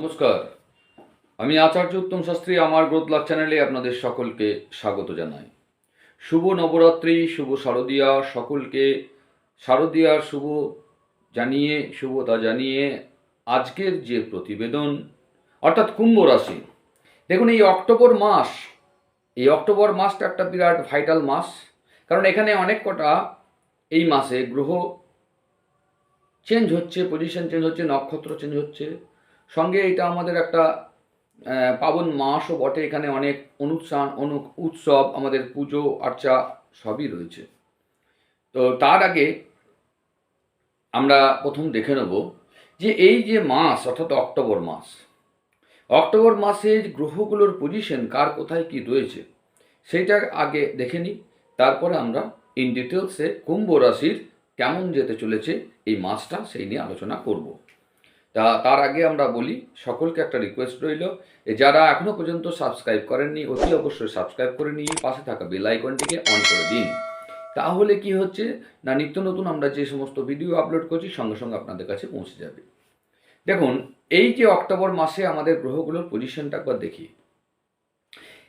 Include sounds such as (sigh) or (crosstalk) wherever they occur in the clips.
নমস্কার। আমি আচার্য উত্তম শাস্ত্রী, আমার গ্রোথ লাভ চ্যানেলে আপনাদের সকলকে স্বাগত জানাই। শুভ নবরাত্রি, শুভ শারদীয়া, সকলকে শারদীয়ার শুভ জানিয়ে, শুভতা জানিয়ে আজকের যে প্রতিবেদন, অর্থাৎ কুম্ভ রাশি। দেখুন, এই অক্টোবর মাস, এই অক্টোবর মাসটা একটা বিরাট ভাইটাল মাস, কারণ এখানে অনেক কটা এই মাসে গ্রহ চেঞ্জ হচ্ছে, পজিশন চেঞ্জ হচ্ছে, নক্ষত্র চেঞ্জ হচ্ছে সঙ্গে এটা আমাদের একটা পাবন মাসও বটে। এখানে অনেক অনুষ্ঠান, অনু, উৎসব, আমাদের পুজো, আর্চা সবই রয়েছে। তো তার আগে আমরা প্রথম দেখে নেব যে এই যে মাস, অর্থাৎ অক্টোবর মাস, অক্টোবর মাসে গ্রহগুলোর পজিশন কার কোথায় কি রয়েছে সেইটা আগে দেখে নিই। তারপরে আমরা ইন ডিটেলসে কুম্ভ রাশির কেমন যেতে চলেছে এই মাসটা সেই নিয়ে আলোচনা করব। তা তার আগে আমরা বলি, সকলকে একটা রিকোয়েস্ট রইল যারা এখনও পর্যন্ত সাবস্ক্রাইব করেননি, অতি অবশ্যই সাবস্ক্রাইব করে নিয়ে পাশে থাকা বেল আইকনটিকে অন করে দিন। তাহলে কি হচ্ছে? না, নিত্য নতুন আমরা যে সমস্ত ভিডিও আপলোড করছি, সঙ্গে সঙ্গে আপনাদের কাছে পৌঁছে যাবে। দেখুন, এই যে অক্টোবর মাসে আমাদের গ্রহগুলোর পজিশনটা একবার দেখি।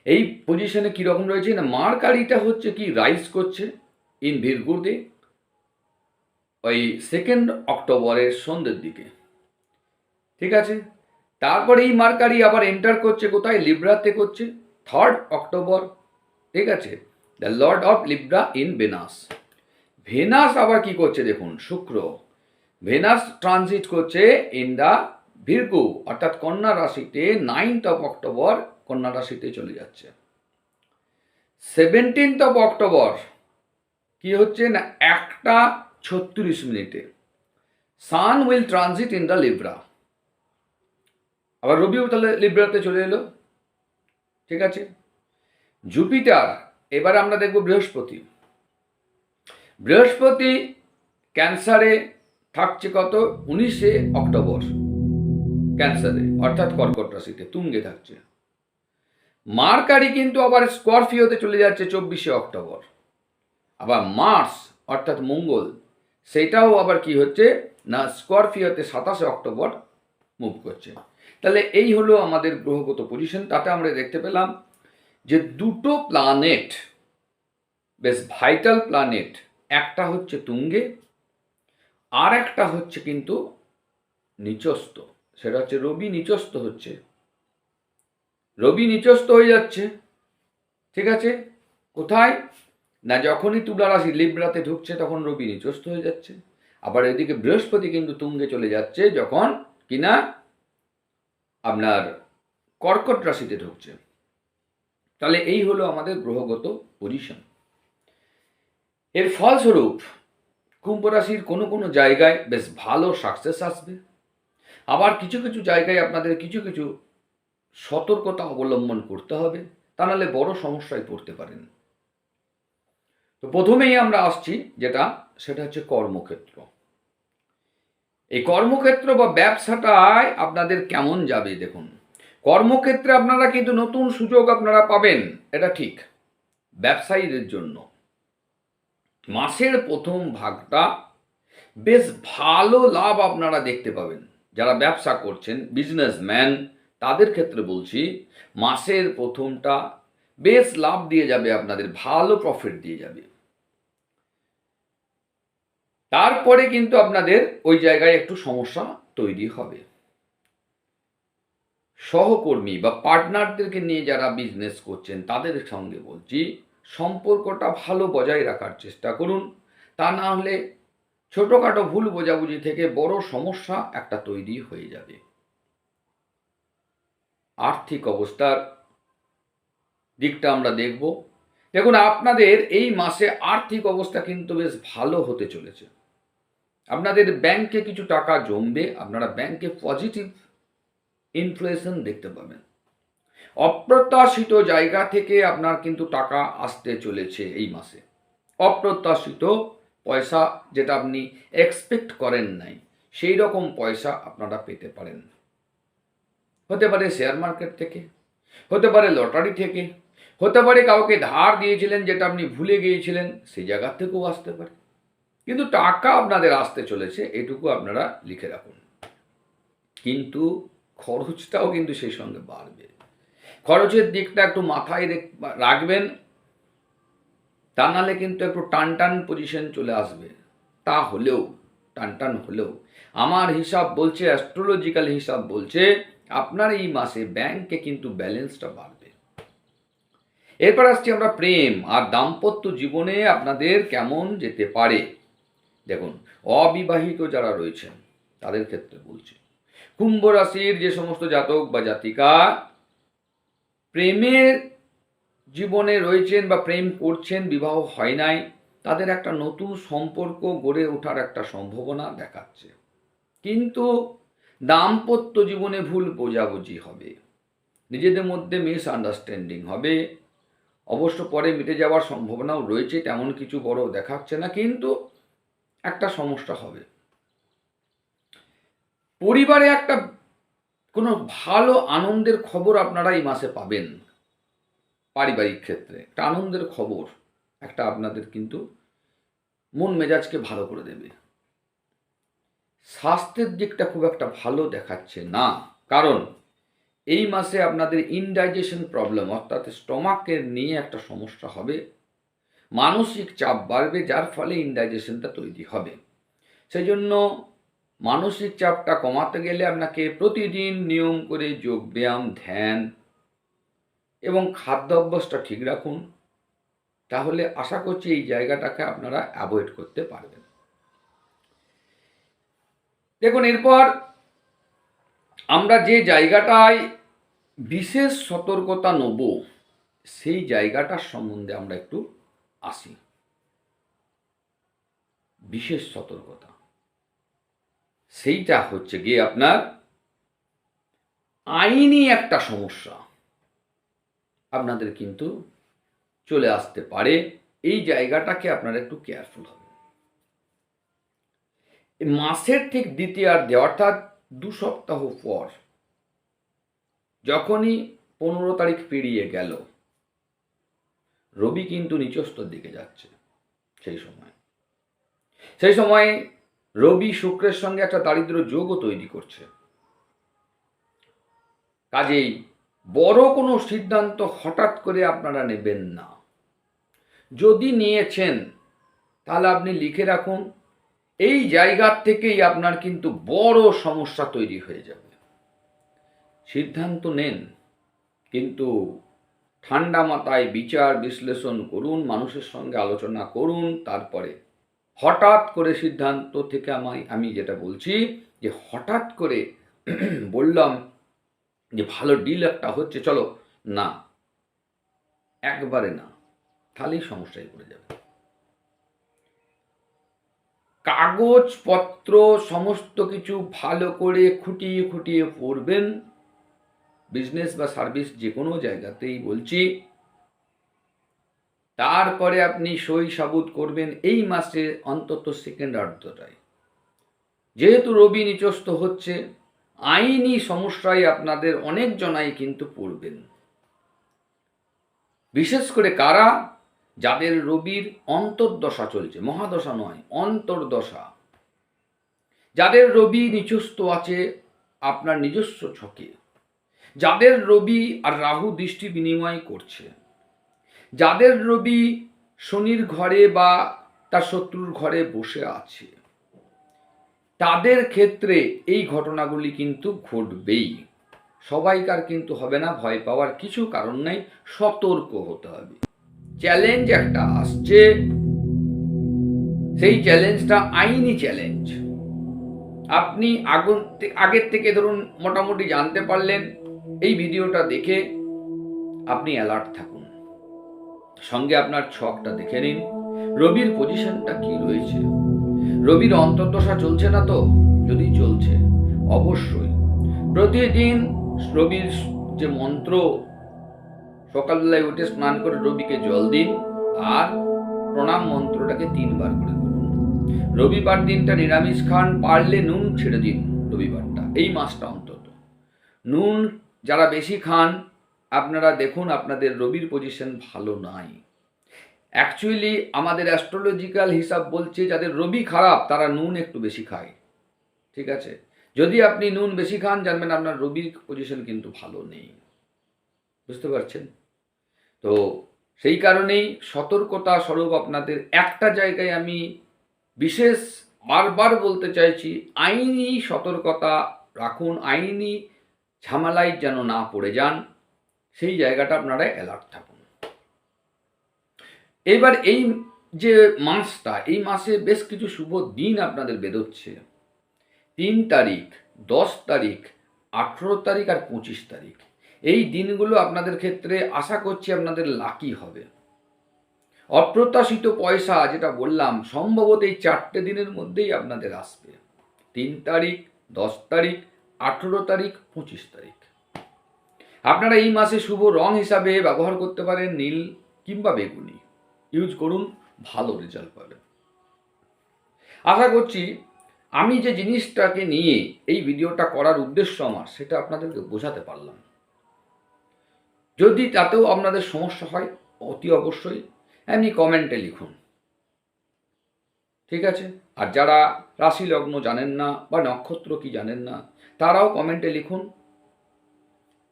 এই পজিশনে কীরকম রয়েছে? না মার্কারিটা হচ্ছে কি রাইজ করছে ইন ভিরগুড়ে ওই সেকেন্ড অক্টোবরের সন্ধ্যের দিকে। ঠিক আছে? তারপরে এই মার্কারি আবার এন্টার করছে কোথায়? লিব্রাতে করছে থার্ড অক্টোবর ঠিক আছে? The lord of Libra in Venus Venus আবার কি করছে দেখুন? শুক্র। ভেনাস ট্রানজিট করছে ইন দ্য ভিরগু অর্থাৎ কন্যা রাশিতে নাইনথ অফ অক্টোবর কন্যা রাশিতে চলে যাচ্ছে। সেভেন্টিন্থ অফ অক্টোবর কি হচ্ছে না? একটা ছত্রিশ মিনিটে। Sun will transit in the Libra আবার রবিও তাহলে লিব্রাতে চলে এলো। ঠিক আছে? জুপিটার, এবার আমরা দেখব বৃহস্পতি। বৃহস্পতি ক্যান্সারে থাকছে কত? উনিশে অক্টোবর। ক্যান্সারে, অর্থাৎ কর্কট রাশিতে, তুঙ্গে থাকছে। মার্কারি কিন্তু আবার স্করপিওতে চলে যাচ্ছে চব্বিশে অক্টোবর। আবার মার্স, অর্থাৎ মঙ্গল, সেটাও আবার কি হচ্ছে? না, স্করপিওতে সাতাশে অক্টোবর মুভ করছে। তাহলে এই হলো আমাদের গ্রহগত পজিশন তাতে আমরা দেখতে পেলাম যে দুটো প্ল্যানেট বেশ ভাইটাল প্ল্যানেট একটা হচ্ছে তুঙ্গে, আর একটা হচ্ছে কিন্তু নিচস্ত সেটা হচ্ছে রবি নিচস্ত হচ্ছে। রবি নিচস্ত হয়ে যাচ্ছে। ঠিক আছে? কোথায়? না, যখনই তুলা রাশি লিব্রাতে ঢুকছে, তখন রবি নিচস্ত হয়ে যাচ্ছে। আবার এদিকে বৃহস্পতি কিন্তু তুঙ্গে চলে যাচ্ছে, যখন কিনা আপনার কর্কট রাশিতে ঢুকছে। তাহলে এই হলো আমাদের গ্রহগত পজিশন। এর ফলস্বরূপ কুম্ভ রাশির কোনো কোনো জায়গায় বেশ ভালো সাকসেস আসবে। আবার কিছু কিছু জায়গায় আপনাদের কিছু কিছু সতর্কতা অবলম্বন করতে হবে, তা নাহলে বড় সমস্যায় পড়তে পারেন। তো প্রথমেই আমরা আসছি যেটা, সেটা হচ্ছে কর্মক্ষেত্র। এই কর্মক্ষেত্র বা ব্যবসাটায় আপনাদের কেমন যাবে দেখুন। কর্মক্ষেত্রে আপনারা কিন্তু নতুন সুযোগ আপনারা পাবেন, এটা ঠিক। ব্যবসায়ীদের জন্য। মাসের প্রথম ভাগটা বেশ ভালো লাভ আপনারা দেখতে পাবেন। যারা ব্যবসা করছেন বিজনেসম্যান তাদের ক্ষেত্রে বলছি, মাসের প্রথমটা বেশ লাভ দিয়ে যাবে, আপনাদের ভালো প্রফিট দিয়ে যাবে। তারপরে কিন্তু আপনাদের ওই জায়গায় একটু সমস্যা তৈরি হবে। সহকর্মী বা পার্টনারদেরকে নিয়ে যারা বিজনেস করছেন, তাদের সঙ্গে বলছি, সম্পর্কটা ভালো বজায় রাখার চেষ্টা করুন। তা না হলে ছোটোখাটো ভুল বোঝাবুঝি থেকে বড় সমস্যা একটা তৈরি হয়ে যাবে। আর্থিক অবস্থার দিকটা আমরা দেখব। দেখুন, আপনাদের এই মাসে আর্থিক অবস্থা কিন্তু বেশ ভালো হতে চলেছে। আপনাদের ব্যাংকে কিছু টাকা জমবে, আপনারা ব্যাংকে পজিটিভ ইনফ্লেশন দেখতে পাবেন। অপ্রত্যাশিত জায়গা থেকে আপনার কিন্তু টাকা আসতে চলেছে এই মাসে। অপ্রত্যাশিত পয়সা যেটা আপনি এক্সপেক্ট করেন নাই, সেই রকম পয়সা আপনারা পেতে পারেন। হতে পারে শেয়ার মার্কেট থেকে, হতে পারে লটারি থেকে, হতে পারে কাউকে ধার দিয়েছিলেন যেটা আপনি ভুলে গিয়েছিলেন, সেই জায়গার থেকেও আসতে পারে। কিন্তু টাকা আপনাদের আসতে চলেছে, এটুকু আপনারা লিখে রাখুন। কিন্তু খরচটাও কিন্তু সেই সঙ্গে বাড়বে। খরচের দিকটা একটু মাথায় রাখবেন, তা নাহলে কিন্তু একটু টান টান পজিশন চলে আসবে। তা হলেও টান টান হলেও। আমার হিসাব বলছে অ্যাস্ট্রোলজিক্যাল হিসাব বলছে, আপনার এই মাসে ব্যাংকে কিন্তু ব্যালেন্সটা বাড়বে। এরপর আসছি আমরা প্রেম। আর দাম্পত্য জীবনে আপনাদের কেমন যেতে পারে? দেখুন, অবিবাহিত যারা রয়েছেন, তাদের ক্ষেত্রে বলছি, কুম্ভ রাশির যে সমস্ত জাতক বা জাতিকা প্রেমের জীবনে রয়েছেন বা প্রেম করছেন, বিবাহ হয় নাই, তাদের একটা নতুন সম্পর্ক গড়ে ওঠার একটা সম্ভাবনা দেখাচ্ছে। কিন্তু দাম্পত্য জীবনে ভুল বোঝাবুঝি হবে, নিজেদের মধ্যে মিস আন্ডারস্ট্যান্ডিং হবে, অবশ্য পরে মিটে যাওয়ার সম্ভাবনাও রয়েছে, তেমন কিছু বড় দেখাচ্ছে না, কিন্তু একটা সমস্যা হবে। পরিবারে একটা কোনো ভালো আনন্দের খবর আপনারা এই মাসে পাবেন পারিবারিক ক্ষেত্রে। একটা আনন্দের খবর, একটা আপনাদের কিন্তু মন মেজাজকে ভালো করে দেবে। স্বাস্থ্যের দিকটা খুব একটা ভালো দেখাচ্ছে না। কারণ এই মাসে আপনাদের ইনডাইজেশন প্রবলেম অর্থাৎ স্টমাকের নিয়ে একটা সমস্যা হবে। মানসিক চাপ বাড়বে, যার ফলে ইনডাইজেশনটা তৈরি হবে। সেই জন্য মানসিক চাপটা কমাতে গেলে আপনাকে প্রতিদিন নিয়ম করে যোগ ব্যায়াম, ধ্যান এবং খাদ্য অভ্যাসটা ঠিক রাখুন। তাহলে আশা করছি এই জায়গাটাকে আপনারা অ্যাভয়েড করতে পারবেন। দেখুন, এরপর আমরা যে জায়গাটায় বিশেষ সতর্কতা নেব, সেই জায়গাটার সম্বন্ধে আমরা একটু আসি। বিশেষ সতর্কতা। সেইটা হচ্ছে গিয়ে আপনার আইনি একটা সমস্যা। আপনাদের কিন্তু চলে আসতে পারে, এই জায়গাটাকে আপনারা একটু কেয়ারফুল হবে মাসের ঠিক দ্বিতীয়ার্ধে অর্থাৎ দু সপ্তাহ পর, যখনই পনেরো তারিখ পেরিয়ে গেল রবি কিন্তু নিচস্তর দিকে যাচ্ছে সেই সময়। সেই সময় রবি শুক্রের সঙ্গে একটা দারিদ্র যোগও তৈরি করছে। কাজেই বড় কোনো সিদ্ধান্ত হঠাৎ করে আপনারা নেবেন না। যদি নিয়েছেন, তাহলে আপনি লিখে রাখুন, এই জায়গার থেকেই আপনার কিন্তু বড় সমস্যা তৈরি হয়ে যাবে। সিদ্ধান্ত নেন, কিন্তু ঠান্ডা মাথায় বিচার বিশ্লেষণ করুন, মানুষের সঙ্গে আলোচনা করুন, তারপরে হঠাৎ করে সিদ্ধান্ত থেকে আমায়, আমি যেটা বলছি যে হঠাৎ করে (clears throat) বললাম যে ভালো ডিল একটা হচ্ছে, চলো, না, একবারে না, তাহলেই সমস্যায় পড়ে যাবে। কাগজপত্র, সমস্ত কিছু ভালো করে খুঁটিয়ে খুঁটিয়ে পড়বেন বিজনেস বা সার্ভিস যে কোনো জায়গাতেই বলছি, তারপরে আপনি সই সাবুত করবেন এই মাসে অন্তত সেকেন্ড অর্ধটায় যেহেতু রবি নিচস্ত হচ্ছে, আইনি সমস্যায় আপনাদের অনেক জনাই কিন্তু পড়বেন। বিশেষ করে কারা? যাদের রবির অন্তর্দশা চলছে, মহাদশা নয়, অন্তর্দশা। যাদের রবি নিচস্ত আছে, আপনার নিজস্ব ছকে। যাদের রবি আর রাহু দৃষ্টি বিনিময় করছে, যাদের রবি শনির ঘরে বা তার শত্রুর ঘরে বসে আছে, তাদের ক্ষেত্রে এই ঘটনাগুলি কিন্তু ঘটবেই। সবাইকার কিন্তু হবে না, ভয় পাওয়ার কিছু কারণ নেই, সতর্ক হতে হবে। চ্যালেঞ্জ একটা আসছে, সেই চ্যালেঞ্জটা আইনি চ্যালেঞ্জ। আপনি আগুন আগের থেকে ধরুন মোটামুটি জানতে পারলেন ভিডিওটা দেখে আপনি অ্যালার্ট থাকুন। সঙ্গে আপনার ছকটা দেখে নিন। রবির পজিশনটা কি রয়েছে? রবির অন্তর্দশা চলছে না তো? যদি চলছে, অবশ্যই। প্রতিদিন রবির যে মন্ত্র, সকালবেলায় উঠে স্নান করে রবিকে জল দিন, আর প্রণাম মন্ত্রটাকে তিনবার করে রবিবার দিনটা নিরামিষ খান, পারলে নুন ছেড়ে দিন রবিবারটা। এই মাসটা অন্তত। নুন যারা বেশি খান, আপনারা দেখুন আপনাদের রবির পজিশন ভালো নাই। অ্যাকচুয়ালি আমাদের অ্যাস্ট্রোলজিক্যাল হিসাব বলছে যাদের রবি খারাপ, তারা নুন একটু বেশি খায়। ঠিক আছে? যদি আপনি নুন বেশি খান, জানবেন আপনার রবির পজিশন কিন্তু ভালো নেই। বুঝতে পারছেন? তো সেই কারণেই সতর্কতা স্বরূপ আপনাদের একটা জায়গায় আমি বিশেষ বারবার বলতে চাইছি, আইনি সতর্কতা রাখুন, আইনি ঝামেলায় যেন না পড়ে যান, সেই জায়গাটা আপনারা অ্যালার্ট থাকুন। এবার এই যে মাসটা, এই মাসে বেশ কিছু শুভ দিন আপনাদের বেরোচ্ছে। তিন তারিখ, দশ তারিখ, আঠেরো তারিখ আর পঁচিশ তারিখ। এই দিনগুলো আপনাদের ক্ষেত্রে আশা করছি আপনাদের লাকি হবে। অপ্রত্যাশিত পয়সা যেটা বললাম, সম্ভবত এই চারটে দিনের মধ্যেই আপনাদের আসবে। তিন তারিখ, দশ তারিখ আঠেরো তারিখ, পঁচিশ তারিখ। আপনারা এই মাসে শুভ রং হিসাবে ব্যবহার করতে পারেন নীল কিংবা বেগুনি। ইউজ করুন, ভালো রেজাল্ট পাবেন। আশা করছি আমি যে জিনিসটাকে নিয়ে এই ভিডিওটা করার উদ্দেশ্য আমার, সেটা আপনাদেরকে বোঝাতে পারলাম। যদি তাতেও আপনাদের সমস্যা হয়, অতি অবশ্যই এমনি কমেন্টে লিখুন। ঠিক আছে? আর যারা রাশি লগ্ন জানেন না বা নক্ষত্র কি জানেন না তারাও কমেন্টে লিখুন।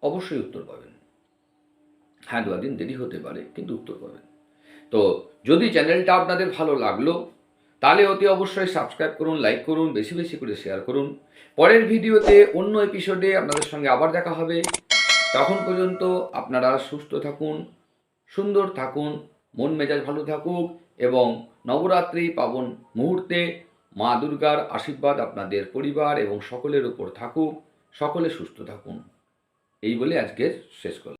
অবশ্যই উত্তর পাবেন। হ্যাঁ দু দিন দেরি হতে পারে, কিন্তু উত্তর পাবেন। তো যদি চ্যানেলটা আপনাদের ভালো লাগল, তাহলে অতি অবশ্যই সাবস্ক্রাইব করুন, লাইক করুন, বেশি বেশি করে শেয়ার করুন। পরের ভিডিওতে অন্য এপিসোডে আপনাদের সঙ্গে আবার দেখা হবে। তখন পর্যন্ত আপনারা সুস্থ থাকুন, সুন্দর থাকুন, মন মেজাজ ভালো থাকুক এবং নবরাত্রি পাবন মুহূর্তে মা দুর্গার আশীর্বাদ আপনাদের পরিবার এবং সকলের উপর থাকুক, সকলে সুস্থ থাকুন। এই বলে আজকে শেষ করলাম।